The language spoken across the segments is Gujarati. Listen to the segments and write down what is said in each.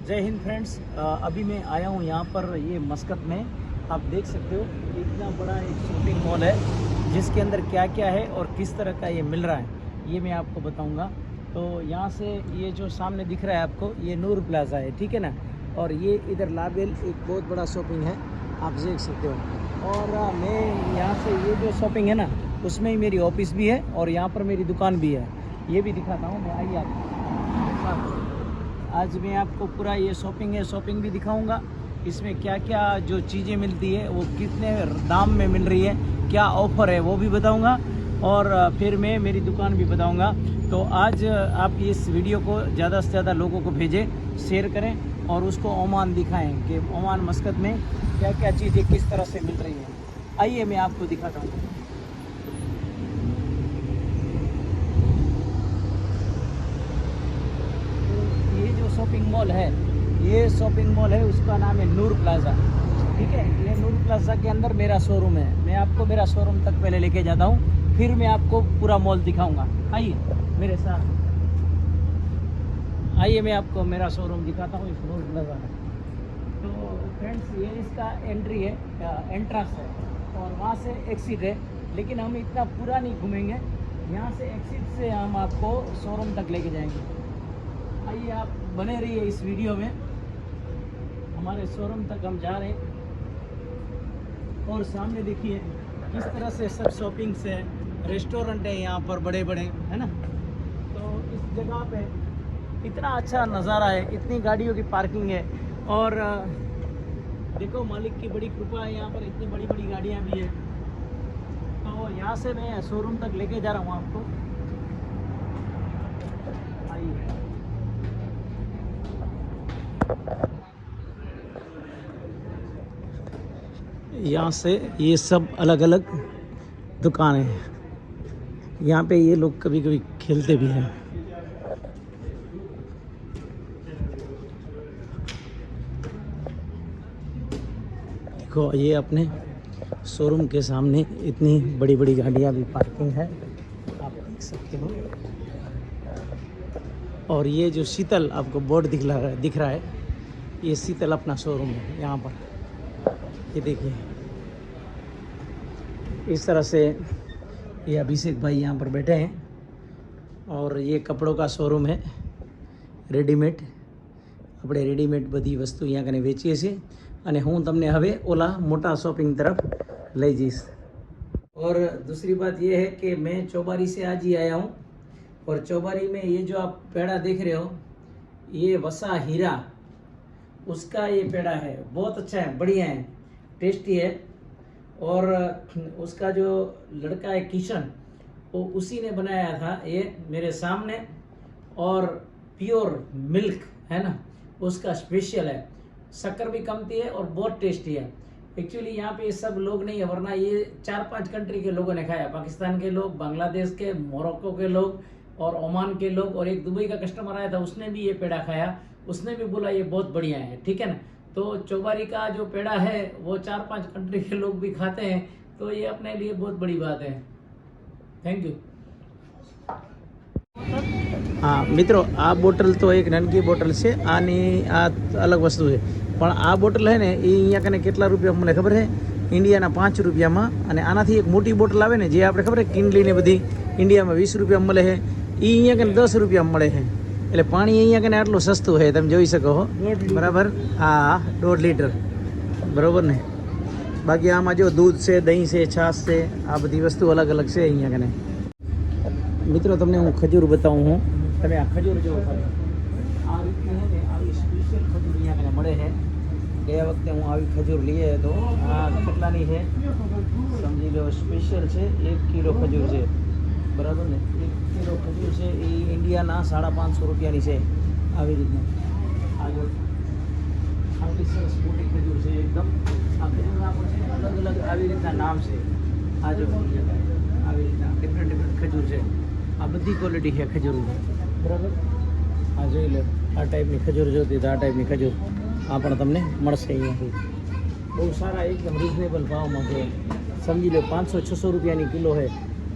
जय हिंद फ्रेंड्स अभी मैं आया हूँ यहाँ पर ये मस्कत में। आप देख सकते हो, इतना बड़ा एक शॉपिंग मॉल है, जिसके अंदर क्या क्या है और किस तरह का ये मिल रहा है, ये मैं आपको बताऊँगा। तो यहाँ से ये जो सामने दिख रहा है आपको, ये नूर प्लाजा है, ठीक है ना? और ये इधर लाबेल एक बहुत बड़ा शॉपिंग है, आप देख सकते हो। और मैं यहाँ से ये जो शॉपिंग है ना, उसमें ही मेरी ऑफ़िस भी है और यहाँ पर मेरी दुकान भी है। ये भी दिखाता हूँ, मैं आइए आप आज मैं आपको पूरा ये शॉपिंग है शॉपिंग भी दिखाऊँगा। इसमें क्या क्या जो चीज़ें मिलती है, वो कितने दाम में मिल रही है, क्या ऑफ़र है, वो भी बताऊँगा। और फिर मैं मेरी दुकान भी बताऊँगा। तो आज आप इस वीडियो को ज़्यादा से ज़्यादा लोगों को भेजें शेयर करें और उसको ओमान दिखाएँ कि ओमान मस्कत में क्या क्या चीज़ें किस तरह से मिल रही हैं। आइए मैं आपको दिखाता हूँ ये जो शॉपिंग मॉल है। ये शॉपिंग मॉल है, उसका नाम है नूर प्लाजा ठीक है? ये नूर प्लाजा के अंदर मेरा शोरूम है। मैं आपको मेरा शोरूम तक पहले लेके जाता हूँ। फिर मैं आपको पूरा मॉल दिखाऊँगा। आइए, मेरे साथ। आइए, मैं आपको मेरा शोरूम दिखाता हूँ। इस नूर प्लाजा में। तो फ्रेंड्स ये इसका एंट्री है एंट्रेंस है। और वहाँ से एक्सिट है। लेकिन हम इतना पूरा नहीं घूमेंगे। यहाँ से एक्सिट से हम आपको शोरूम तक लेके जाएँगे। आइए आप बने रहिए इस वीडियो में। हमारे शोरूम तक हम जा रहे हैं। और सामने देखिए, किस तरह से सब शॉपिंग से रेस्टोरेंट है यहाँ पर बड़े बड़े है ना? तो इस जगह पे इतना अच्छा नज़ारा है, इतनी गाड़ियों की पार्किंग है। और देखो, मालिक की बड़ी कृपा है यहाँ पर, इतनी बड़ी बड़ी गाड़ियाँ भी है। तो यहाँ से मैं शोरूम तक लेके जा रहा हूँ आपको। आइए। यहाँ से ये सब अलग अलग दुकानें हैं। यहाँ पे ये लोग कभी कभी खेलते भी हैं। देखो, ये अपने शोरूम के सामने इतनी बड़ी बड़ी गाड़ियाँ भी पार्किंग है। आप देख सकते हो। और ये जो शीतल आपको बोर्ड दिख रहा है, दिख रहा है ये शीतल अपना शोरूम है यहाँ पर ये देखिए इस तरह से ये अभिषेक भाई यहाँ पर बैठे हैं और ये કપડો કા શોરૂમ है રેડીમેડ આપણે રેડીમેડ બધી વસ્તુ અહીંયા કને વેચીએ છીએ અને હું તમને હવે ઓલા મોટા શોપિંગ તરફ લઈ જઈશ और दूसरी बात ये है कि मैं चौबारी से आज ही आया हूँ और चौबारी में ये जो आप पेड़ा देख रहे हो ये वसा हीरा उसका ये पेड़ा है, बहुत अच्छा है, बढ़िया है टेस्टी है। और, उसका जो लड़का है किशन, वो उसी ने बनाया था ये मेरे सामने। और प्योर मिल्क है ना, उसका स्पेशल है। शक्कर भी कमती है और बहुत टेस्टी है। एक्चुअली यहाँ पे सब लोग नहीं है, वरना ये चार पाँच कंट्री के लोगों ने खाया। पाकिस्तान के लोग, बांग्लादेश के, मोरक्को के लोग और ओमान के लोग और एक दुबई का कस्टमर आया था उसने भी ये पेड़ा खाया उसने भी बोला ये बहुत बढ़िया है ठीक है ना तो चौबारी का जो पेड़ा है वो चार पांच कंट्री के लोग भी खाते हैं तो ये अपने लिए बहुत बड़ी बात है थैंक यू હા મિત્રો આ બોટલ તો એક નાનકી બોટલ છે આની આ અલગ વસ્તુ છે પણ આ બોટલ છે ને એ અહીંયા કને કેટલા રૂપિયા મને ખબર છે ઇન્ડિયાના પાંચ રૂપિયામાં અને આનાથી એક મોટી બોટલ આવે ને જે આપણે ખબર છે કિંડલી ને બધી ઇન્ડિયામાં વીસ રૂપિયા મળે છે એ અહીંયા કને દસ રૂપિયા મળે છે. એટલે પાણી અહીંયા કને આટલું સસ્તું છે તમે જોઈ શકો છો બરાબર? હા દોઢ લીટર. બરાબર ને? બાકી આમાં જો દૂધ છે દહીં છે છાશ છે આ બધી વસ્તુ અલગ અલગ છે અહીંયા કને. મિત્રો તમને હું ખજૂર બતાવું હું. તમે આ ખજૂર જો આ રીતની છે ને આવી સ્પેશિયલ ખજૂર અહીંયા કને મળે છે. ગયા વખતે હું આવી ખજૂર લઈએ તો આ કેટલાની છે? સમજી લો સ્પેશિયલ છે એક કિલો ખજૂર છે. બરાબર ને? એક કિલો ખજૂર છે, એ ઇન્ડિયાના સાડા પાંચસો રૂપિયાની છે, આવી રીતના. આગળ આવી સરસ મોટી ખજૂર છે એકદમ. આ ખજૂરના પણ અલગ અલગ આવી રીતના નામ છે. આ જો આવી રીતના ડિફરન્ટ ડિફરન્ટ ખજૂર છે. આ બધી ક્વોલિટી છે ખજૂરની બરાબર? આ જોઈ લો, આ ટાઈપની ખજૂર જોતી તો આ ટાઈપની ખજૂર આ પણ તમને મળશે અહીંયાથી. બહુ સારા, એકદમ રિઝનેબલ ભાવમાં છે. સમજી લો, પાંચસો, છસો રૂપિયાની કિલો છે.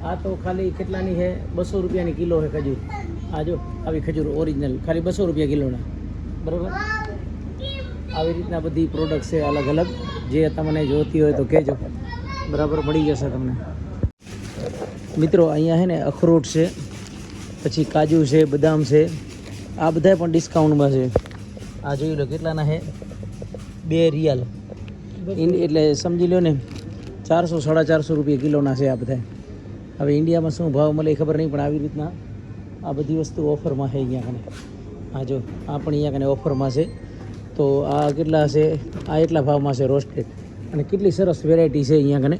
આ તો ખાલી કેટલાની છે? બસો રૂપિયાની કિલો છે ખજૂર. આ જો આવી ખજૂર ઓરિજિનલ ખાલી બસો રૂપિયા કિલોના. બરાબર? આવી રીતના બધી પ્રોડક્ટ છે અલગ અલગ. જે તમને જોતી હોય તો કહેજો. બરાબર મળી જશે તમને. મિત્રો અહીંયા છે ને અખરોટ છે પછી કાજુ છે બદામ છે. આ બધા પણ ડિસ્કાઉન્ટમાં છે. આ જોઈ લો કેટલાના છે? બે રિયાલ. એટલે સમજી લો ને ચારસો સાડા ચારસો રૂપિયા કિલોના છે આ બધા હવે ઇન્ડિયામાં શું ભાવ મળે ખબર નહીં, પણ આવી રીતના આ બધી વસ્તુ ઓફરમાં છે અહીંયા કને. હા જો, આ પણ અહીંયા કને ઓફરમાં છે. તો આ કેટલા છે? આ એટલા ભાવમાં છે રોસ્ટેડ અને કેટલી સરસ વેરાયટી છે અહીંયા કને.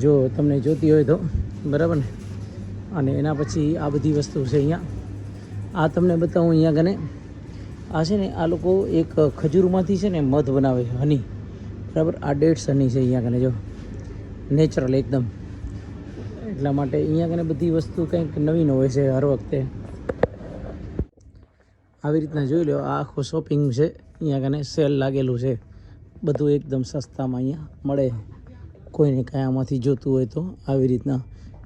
જો તમને જોતી હોય તો, બરાબર ને? અને એના પછી આ બધી વસ્તુ છે અહીંયા. આ તમને બતાવું અહીંયા કને. આ છે ને, આ લોકો એક ખજૂરમાંથી છે ને મધ બનાવે છે હની બરાબર? આ ડેટ્સ હની છે અહીંયા કને, જો. નેચરલ એકદમ. એટલા માટે અહીંયા કને બધી વસ્તુ કંઈક નવીન હોય છે હર વખતે. આવી રીતના જોઈ લો આ આખું શોપિંગ છે. અહીંયા કને સેલ લાગેલું છે. બધું એકદમ સસ્તામાં અહીંયા મળે. કોઈને કાંઈ આમાંથી જોતું હોય તો આવી રીતના.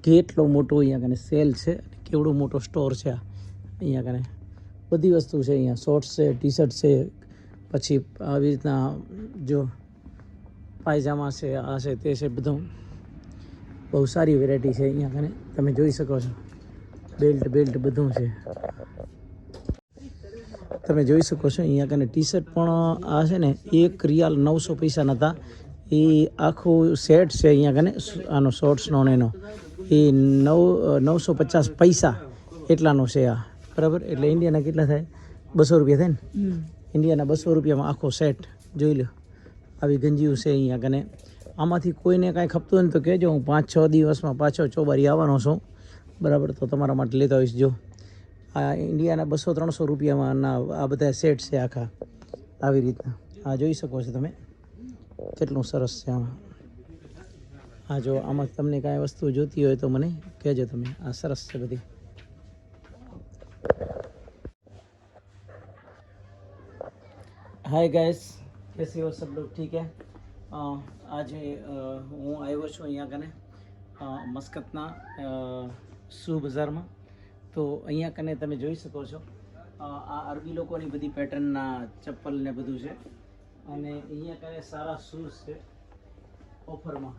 કેટલો મોટો અહીંયા કને સેલ છે કેવડો મોટો સ્ટોર છે આ. અહીંયા કને બધી વસ્તુ છે અહીંયા. શોર્ટ્સ છે ટી શર્ટ છે, પછી આવી રીતના જો પાયજામા છે, આ છે, તે છે, બધું. બહુ સારી વેરાયટી છે અહીંયા કને તમે જોઈ શકો છો. બેલ્ટ બેલ્ટ બધું છે. તમે જોઈ શકો છો અહીંયા કને ટી શર્ટ પણ આ છે ને એક રિયાલ નવસો પૈસાના હતા. એ આખું સેટ છે અહીંયા કને આનો શોર્ટ્સનો ને એનો. એ નવ નવસો પચાસ પૈસા એટલાનો છે આ. બરાબર? એટલે ઇન્ડિયાના કેટલા થાય? બસો રૂપિયા થાય ને? ઇન્ડિયાના બસો રૂપિયામાં આખો સેટ જોઈ લો. આવી ગંજીઓ છે અહીંયા કને આમાંથી કોઈને કાંઈ ખપતું હોય તો કહેજો. હું પાંચ છ દિવસમાં પાછો ચોબારી આવવાનો છું. બરાબર? તો તમારા માટે લેતા આવીશ જો. આ ઇન્ડિયાના બસો ત્રણસો રૂપિયામાંના આ બધા સેટ છે આખા. આવી રીતના. આ જોઈ શકો છો તમે. કેટલું સરસ છે આમાં. હા જો, આમાં તમને કાંઈ વસ્તુ જોતી હોય તો મને કહેજો તમે. આ સરસ છે બધી. હાય ગાઈસ કેસે હો સબ લોગ ઠીક હે? આજે હું આવ્યો છું અહીંયા કને મસ્કતના શૂ બજારમાં. તો અહીંયા કને તમે જોઈ શકો છો આ અરબી લોકોની બધી પેટર્નના ચપ્પલ ને બધું છે. અને અહીંયા કને સારા શૂઝ છે ઓફરમાં.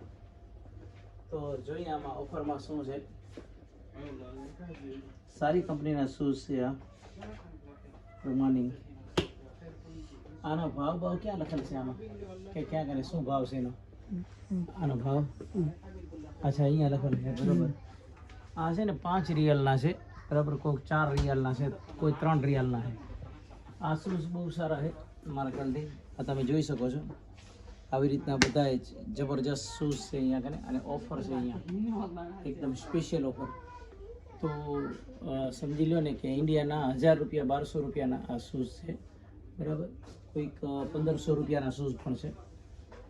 તો જોઈએ આમાં ઓફરમાં શું છે. સારી કંપનીના શૂઝ છે આ. પ્રમાણિંગ આનો ભાવ ભાવ ક્યાં લખેલ છે આમાં? કે ક્યાં કરે, શું ભાવ છે એનો? આનો ભાવ? અચ્છા, અહીંયા લખેલ છે, બરોબર. આ છે ને પાંચ રિયલના છે, બરાબર? કોઈક ચાર રિયલના છે, કોઈ ત્રણ રિયલના છે. આ શૂઝ બહુ સારા છે મારા ખ્યાલથી? આ તમે જોઈ શકો છો. આવી રીતના બધા જબરજસ્ત શૂઝ છે અહીંયા કને, અને ઓફર છે અહીંયા. એકદમ સ્પેશિયલ ઓફર. તો સમજી લો ને કે ઇન્ડિયાના હજાર રૂપિયા, બારસો રૂપિયાના આ શૂઝ છે. બરાબર? કોઈક પંદરસો રૂપિયાના શૂઝ પણ છે.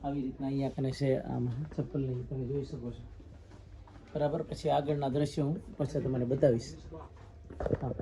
આવી રીતના અહીંયા કને છે આમાં ચપ્પલની તમે જોઈ શકો છો. બરાબર? પછી આગળના દ્રશ્યો હું પછી તમને બતાવીશ. હા.